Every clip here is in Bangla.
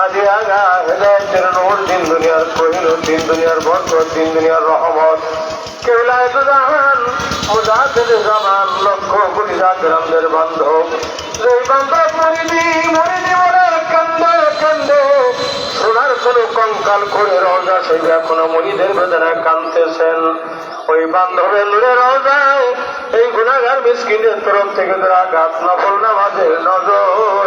হাজি আগা হেদায়তের দিন দুনিয়ার কহিল দিন দুনিয়ার বরকত দিন দুনিয়ার রহমত কেউলায় তো জাহান মুজাহিদ জামান লক্ষ কোটি জাগরামদের বান্ধব যেই বান্ধব মরিদি মরিদি বলে কান্দে কান্দে সোনার কোন কঙ্কাল করে রওজা সেই এখনও মরিদের বেদনায় কান্দতেছেন ওই বান্ধবের নূরে রওজায় এই গুণাগার মিসকিনের তরফ থেকে তারা গাছ নফল নামাজের নজর।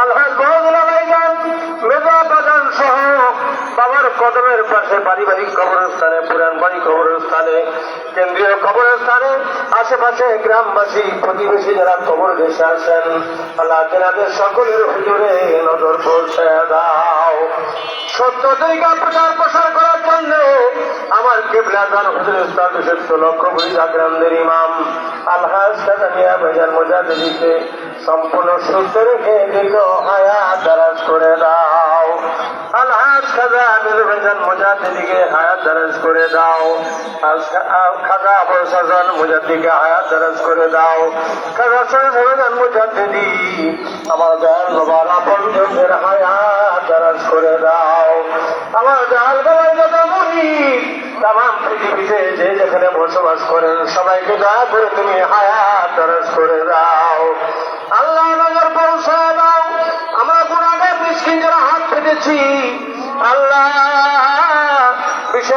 আলহাজ যান মেজা বাজান সহ বাবার কদমের পাশে পারিবারিক কবরস্থানে পুরান বাড়ি কবরস্থানে, কেন্দ্রীয় কবরস্থানে, আশেপাশে গ্রামবাসী, প্রতিবেশী যারা কবর দেশে আসেন, আল্লাহ তেনাদের সকলের হুজুরে নজর পৌঁছে দাও। সত্য তরিকা প্রচার প্রসার করার জন্য আমার কেবলা গান হুজুর ইসলাম বিশিষ্ট লক্ষ কোটি জাগরামদের ইমাম, আলহাজ মেজার মোজাদিকে সম্পূর্ণ সুস্থ রেখে দীর্ঘ হায়াত দারাজ করে দাও। আলহাজ খাজা আমির মেজান মোজাদিকে হায়াত দারাজ করে দাও। খাজা আবুল সাজান মুজাদ্দিকে হায়াত দারাজ করে দাও। খাজা সাজান মুজাদ্দিদি, আমার দয়াল নবার আপন জনের হায়াত দারাজ করে দাও। আমার দয়াল বাবার যত মুরিদ তাম পৃথিবীতে যে যেখানে বসবাস করেন, সবাইকে দয়া করে তুমি হায়াত দারাজ করে দাও। আল্লাহ নজর পৌঁছায় দাও আমরা গুণাগার মিসকিন যারা হাত পেতেছি আল্লাহ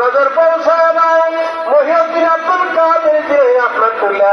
নজর পৌঁছায় নাই। মহিউদ্দিন আব্দুল কাদের যে রহমতুল্লাহ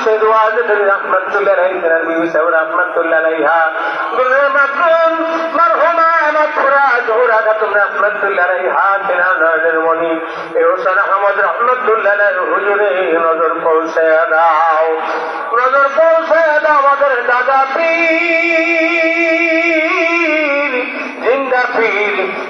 শাহাতুবি সৈয়দ ওয়াজিদ রাহমাতুল্লাহ আলাইহি কিনার মিলুদ রাহমাতুল্লাহ আলাইহা দুররে মাকরুম মারহুমা মাকফুরা জোহরা খাতুম রাহমাতুল্লাহ আলাইহা কিনার মনি এ হোসেন আহমদ রহমতুল্লাহ হুজুরে নজর পৌঁছে দাও নজর পৌঁছে দাও আমাদের দাদা পীর জিন্দা পীর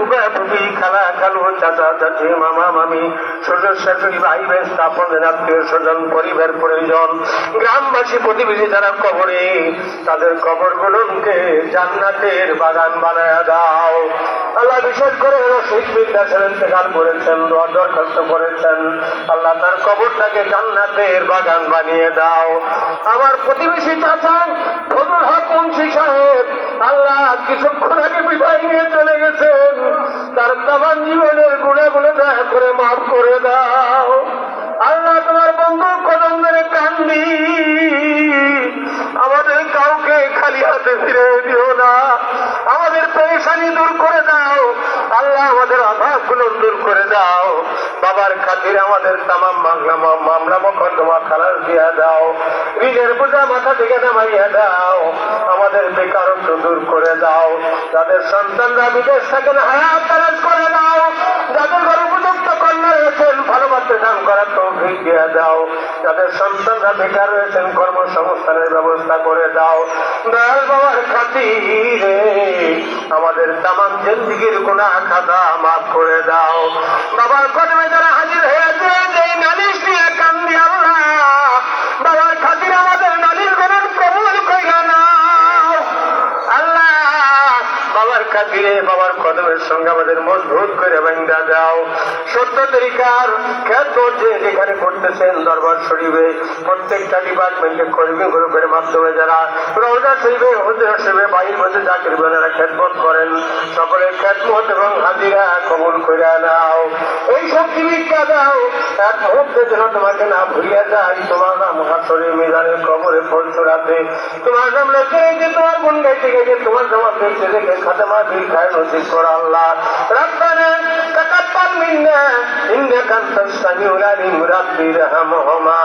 নানি বুবা খালা খালু, চাচা, চাচি, মামা, মামি, শ্বশুর, শাশুড়ি, ভাই বেশ স্থাপন, আত্মীয় স্বজন, পরিবার প্রয়োজন গ্রামবাসী, প্রতিবেশী যারা কবরে, তাদের কবর গুলোকে জান্নাতের বাগান বানায় দাও। আল্লাহ বিশেষ করে রশিদ বিদ্যাসের ইন্তেকাল করেছেন দরখাস্ত করেছেন। আল্লাহ তার কবরটাকে জান্নাতের বাগান বানিয়ে দাও। আমার প্রতিবেশী চাচা ফজল হক মুন্সি সাহেব, আল্লাহ কিছুক্ষণ আগে বিদায় নিয়ে চলে গেছেন। তার তাবার জীবনের গুণাগুলো দয়া করে মাফ করে দাও। আল্লাহ তোমার বন্ধু কদম ধরে কান্দি। আমাদের কাউকে খালি হাতে ফিরে দিও না। আমাদের পরিশানি দূর করে দাও। আল্লাহ আমাদের অভাবগুলো দূর করে দাও। বাবার খাতির আমাদের তামাম মামলা মামলা তোমার খালাস দিয়া দাও। ঋণের বোঝা মাথা থেকে নামাইয়া দাও। আমাদের বেকারত্ব দূর করে দাও। যাদের সন্তানরা বিদেশ থাকেন, হায়াত করে দাও। যাদের ঘরে উপযুক্ত কন্যা রয়েছেন ভালোবাসতে দান করার তৌফিক দিয়ে দাও। যাদের সন্তানরা বেকার রয়েছেন, কর্মসংস্থানের ব্যবস্থা করে দাও। দয়াল বাবার খাতিরে আমাদের তামাম জিন্দিগির কোন খাতা মাফ করে দাও। বাবার কদমে যারা হাজির হয়েছে বাবার সঙ্গে আমাদের মজবুত করে বান্ধা দাও। সত্য তরিকার খ্যাত যে যেখানে করতেছেন দরবার শরীফে প্রত্যেকটা ডিপার্টমেন্টে কর্মী গ্রুপের মাধ্যমে যারা রোজা শরীফে হুজুর শরীফে, বাইর মধ্যে চাকরি বেনারা খেদমত করেন। সকলের খেদমত এবং হাজিরা কবুল করে নাও। এই শক্তি ভিক্ষা দাও। এক মুহূর্তে যেন তোমাকে না ভুলিয়া যায় তোমার নাম হাসরে মিজানের কবরে ফল চড়াতে তোমার নাম লেখে রেখে তোমার গুণ গাইতে গেছে, তোমার জমা দেখতে রেখে খাতেমা দিল খায় নসিব কর আল্লাহ। রব্বানা তাকাব্বাল মিন্না ইন্নাকা আনতাস সামিউল আলিম রাব্বি রহমহুমা।